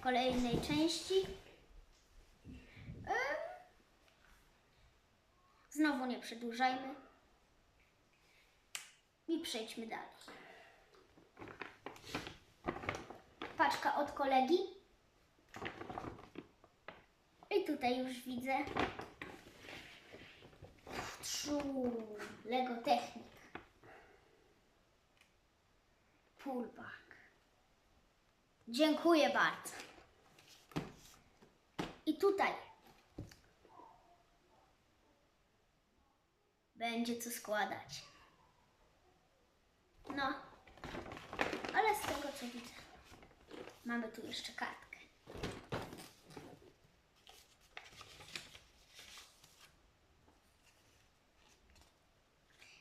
kolejnej części. Znowu nie przedłużajmy. I przejdźmy dalej. Paczka od kolegi. I tutaj już widzę. Trzy Lego Technik. Pullback. Dziękuję bardzo. I tutaj będzie co składać. No, ale z tego co widzę, mamy tu jeszcze kartkę.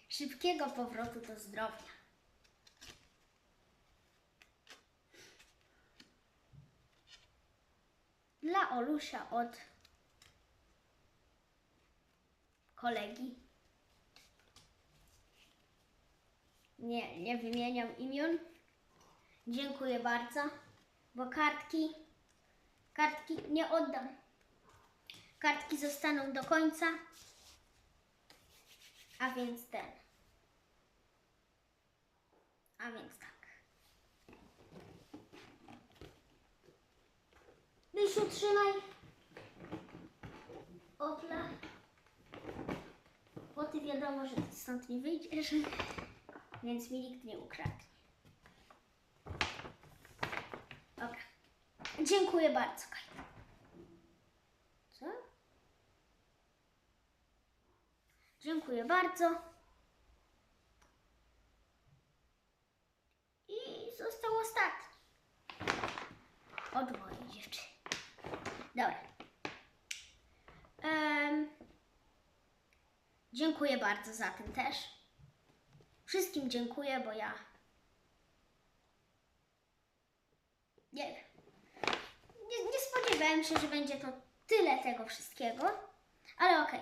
Szybkiego powrotu do zdrowia. Dla Olusia od kolegi. Nie, nie wymieniam imion. Dziękuję bardzo, bo kartki, kartki nie oddam. Kartki zostaną do końca, a więc ten. A więc tak. Rysiu, trzymaj. Opla. Bo ty wiadomo, że ty stąd nie wyjdziesz, więc mi nikt nie ukradnie. Dobra. Dziękuję bardzo, Kaj. Co? Dziękuję bardzo. I został ostatni. Od mojej dziewczyny. Dobra. Em, dziękuję bardzo za ten też. Wszystkim dziękuję, bo ja nie wiem. Nie, nie spodziewałem się, że będzie to tyle tego wszystkiego, ale okej.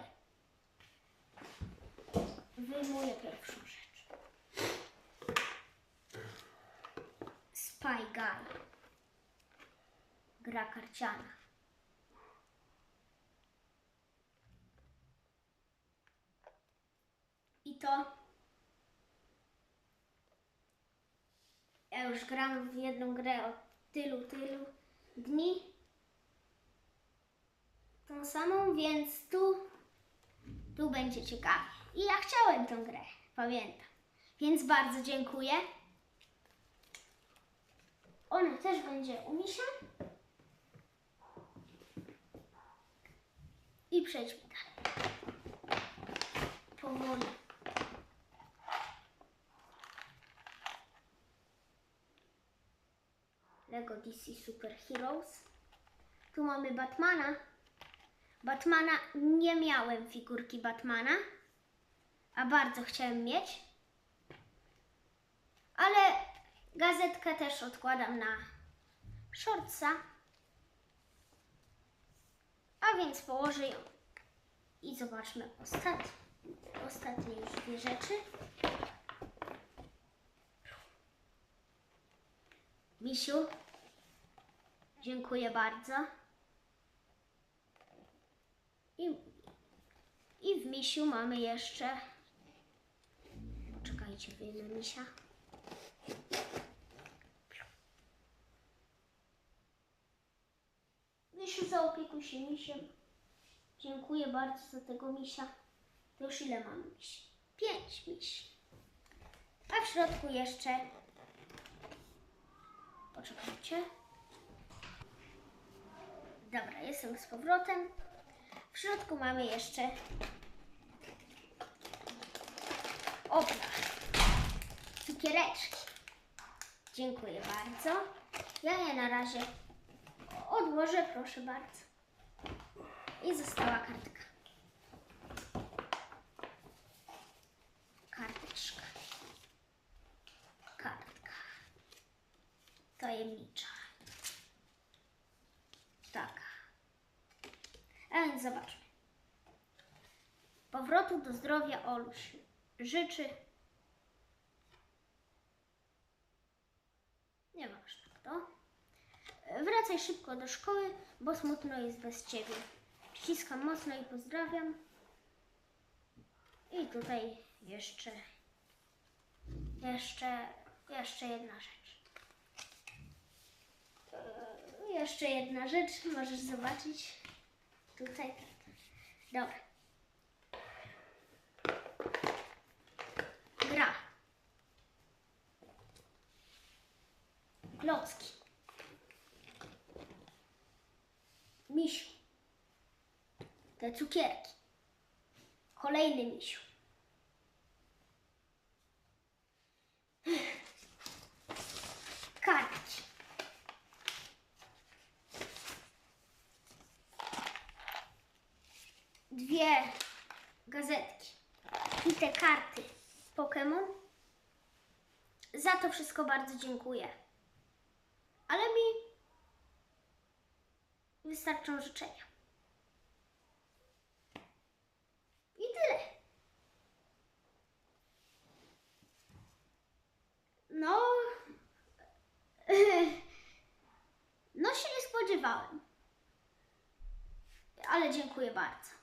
Wyjmuję pierwszą rzecz. Spy Guy. Gra karciana. I to ja już gram w jedną grę od tylu, tylu dni. Tą samą, więc tu, tu będzie ciekawie. I ja chciałem tę grę, pamiętam. Więc bardzo dziękuję. Ona też będzie u Misia. I przejdźmy dalej. Powoli. Lego DC Super Heroes. Tu mamy Batmana. Batmana nie miałem figurki Batmana, a bardzo chciałem mieć. Ale gazetkę też odkładam na shortsa. A więc położę ją i zobaczmy ostatnie, ostatnie już dwie rzeczy. Misiu, dziękuję bardzo. I, I w misiu mamy jeszcze. Czekajcie, wyjmę misia. Misiu, zaopiekuj się misiem. Dziękuję bardzo za tego misia. Już ile mamy misi? Pięć misi. A w środku jeszcze. Dobra, jestem z powrotem. W środku mamy jeszcze opla. Cukiereczki. Dziękuję bardzo. Ja je na razie odłożę, proszę bardzo. I została kartka. A więc zobaczmy. Powrotu do zdrowia Oluś życzy. Nieważne kto. Wraca wracaj szybko do szkoły, bo smutno jest bez ciebie. Ściskam mocno i pozdrawiam. I tutaj jeszcze, jeszcze, jeszcze jedna rzecz. Eee, Jeszcze jedna rzecz, możesz zobaczyć. Tutaj. Dobra. Gra. Klocki. Misiu. Te cukierki. Kolejny misiu. Kartki. Dwie gazetki. I te karty Pokémon. Za to wszystko bardzo dziękuję. Ale mi wystarczą życzenia. I tyle. No. No się nie spodziewałem. Ale dziękuję bardzo.